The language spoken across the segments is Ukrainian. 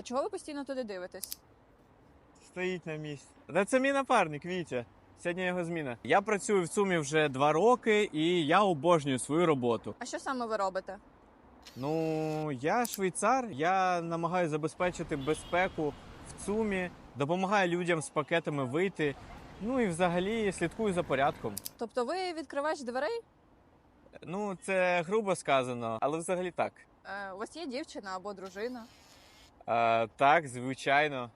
А чого ви постійно туди дивитесь? Стоїть на місці. Та це мій напарник, Вітя. Сьогодні його зміна. Я працюю в ЦУМі вже два роки, і я обожнюю свою роботу. А що саме ви робите? Ну, я швейцар, я намагаюся забезпечити безпеку в ЦУМі, допомагаю людям з пакетами вийти. Ну і взагалі слідкую за порядком. Тобто ви відкривач дверей? Ну, це грубо сказано, але взагалі так. Е, у вас є дівчина або дружина? А, так, звичайно.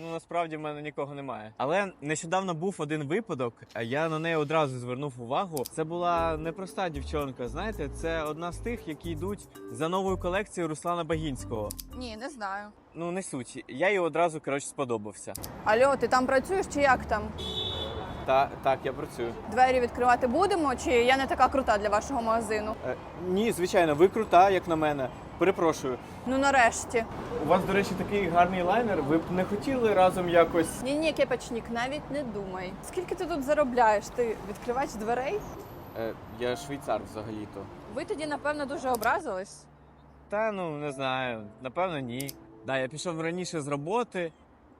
Ну, насправді в мене нікого немає. Але нещодавно був один випадок, а я на неї одразу звернув увагу. Це була непроста дівчонка. Знаєте, це одна з тих, які йдуть за новою колекцією Руслана Багінського. Ні, не знаю. Ну, не суть. Я їй одразу коротше сподобався. Алло, ти там працюєш чи як там? Та так, я працюю. Двері відкривати будемо, чи я не така крута для вашого магазину? Е, ні, звичайно, ви крута, як на мене. Перепрошую. Ну нарешті. У вас, до речі, такий гарний лайнер. Ви б не хотіли разом якось. Ні, ні, кепачнік, навіть не думай. Скільки ти тут заробляєш? Ти відкривач дверей? Е, я швейцар взагалі-то. Ви тоді, напевно, дуже образились. Та ну не знаю, напевно, ні. Да, я пішов раніше з роботи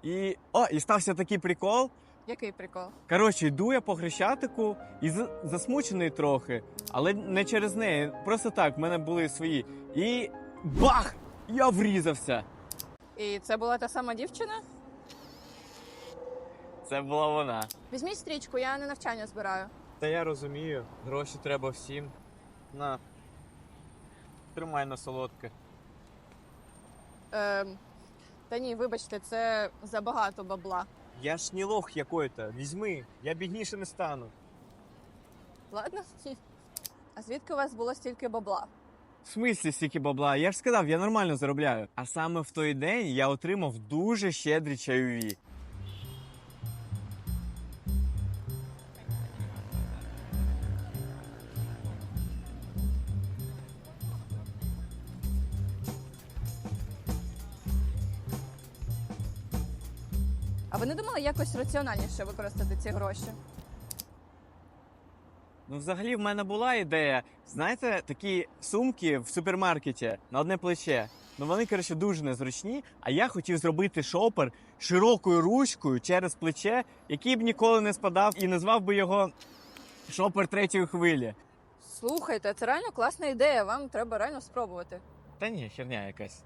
і. О, і стався такий прикол. Який прикол? Коротше, йду я по хрещатику і за- засмучений трохи, але не через неї. Просто так, в мене були свої. І бах! Я врізався. І це була та сама дівчина? Це була вона. Візьміть стрічку, я не навчання збираю. Та я розумію, гроші треба всім. На. Тримай на солодке. Ем, та ні, вибачте, це забагато бабла. Я ж не лох якой-то. Візьми, я бідніше не стану. Ладно? А звідки у вас було стільки бабла? В смислі стільки бабла? Я ж сказав, я нормально заробляю. А саме в той день я отримав дуже щедрі чайові. А ви не думали якось раціональніше використати ці гроші? Ну, взагалі, в мене була ідея. Знаєте, такі сумки в супермаркеті на одне плече. Ну вони, коротше, дуже незручні. А я хотів зробити шопер широкою ручкою через плече, який б ніколи не спадав, і назвав би його шопер третьої хвилі. Слухайте, це реально класна ідея, вам треба реально спробувати. Та ні, херня якась.